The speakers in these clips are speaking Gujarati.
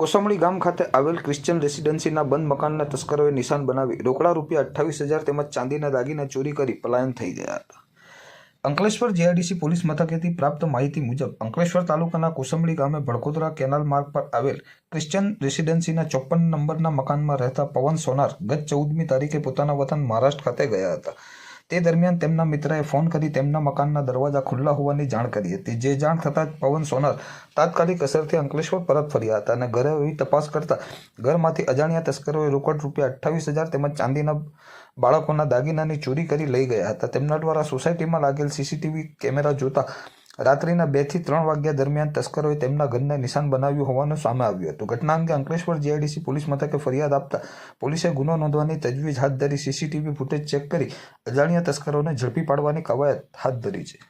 કોસંબળી ગામ ખાતે આવેલ ક્રિશ્ચિયન રેસિડેન્સીના બંધ મકાનના તસ્કરોએ નિશાન બનાવી રોકડા રૂપિયા અઠ્ઠાવીસ હજાર તેમજ ચાંદીના દાગીના ચોરી કરી પલાયન થઈ ગયા હતા અંકલેશ્વર જીઆઈડીસી પોલીસ મથકેથી પ્રાપ્ત માહિતી મુજબ અંકલેશ્વર તાલુકાના કોસંબળી ગામે ભડકોદરા કેનાલ માર્ગ પર આવેલ ક્રિશ્ચિયન રેસિડેન્સીના ચોપ્પન નંબરના મકાનમાં રહેતા પવન સોનાર ગત ચૌદમી તારીખે પોતાના વતન મહારાષ્ટ્ર ખાતે ગયા હતા તે દરમિયાન તેમના મિત્રએ ફોન કરી તેમના મકાનના દરવાજા ખુલ્લા હોવાની જાણ કરી હતી જે જાણ થતાં જ પવન સોનલ તાત્કાલિક અસરથી અંકલેશ્વર પરત ફર્યા હતા અને ઘરે એવી તપાસ કરતા ઘરમાંથી અજાણ્યા તસ્કરોએ રોકડ રૂપિયા અઠ્ઠાવીસ હજાર તેમજ ચાંદીના બાળકોના દાગીનાની ચોરી કરી લઈ ગયા હતા તેમના દ્વારા સોસાયટીમાં લાગેલ સીસીટીવી કેમેરા જોતા रात्रीना 2 થી 3 વાગ્યા દરમિયાન તસ્કર હોય તેમનો ગન્ના નિશાન બનાવ્યો હોવાનો સામે આવ્યો તો ઘટના અંગે અંગ્રેષપુર જીઆઈડીસી પોલીસ મથકે ફરિયાદ આપતા પોલીસે ગુનો નોંધી તજવીજ હાથ ધરી સીસીટીવી ફૂટેજ ચેક કરી અજાણ્યા તસ્કરઓને ઝડપી પાડવાની કવાયત હાથ ધરી છે.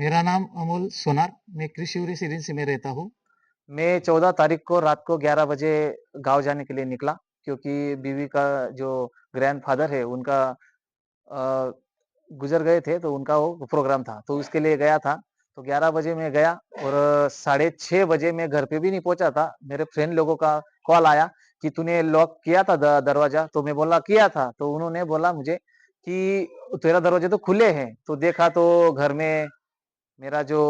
મેરા નામ અમુલ સોનાર મે કૃષિવરી સિરીનસીમે રહેતો હું મે 14 તારીખ કો રાત કો 11 બજે ગામ જાન કે લિયે નીકલા ક્યોકી બીવી કા જો ગ્રાન્ડફાધર હે ઉનકા गुजर गए थे तो उनका वो प्रोग्राम था तो उसके लिए गया था तो 11 बजे में गया और साढ़े छह बजे में घर पे भी नहीं पहुंचा था मेरे फ्रेंड लोगों का कॉल आया कि तूने लॉक किया था दरवाजा तो मैं बोला किया था तो उन्होंने बोला मुझे कि तेरा दरवाजे तो खुले हैं तो देखा तो घर में मेरा जो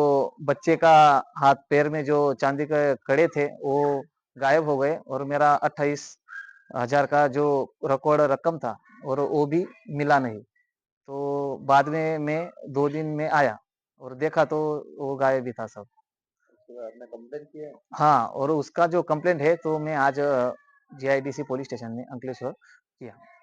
बच्चे का हाथ पैर में जो चांदी के कड़े थे वो गायब हो गए और मेरा अट्ठाईस हजार का जो रिकॉर्ड रकम था और वो भी मिला नहीं तो बाद में मैं दो दिन में आया और देखा तो वो गायब भी था सब तो हाँ और उसका जो कंप्लेंट है तो मैं आज जीआईडीसी पुलिस स्टेशन में अंकलेश्वर किया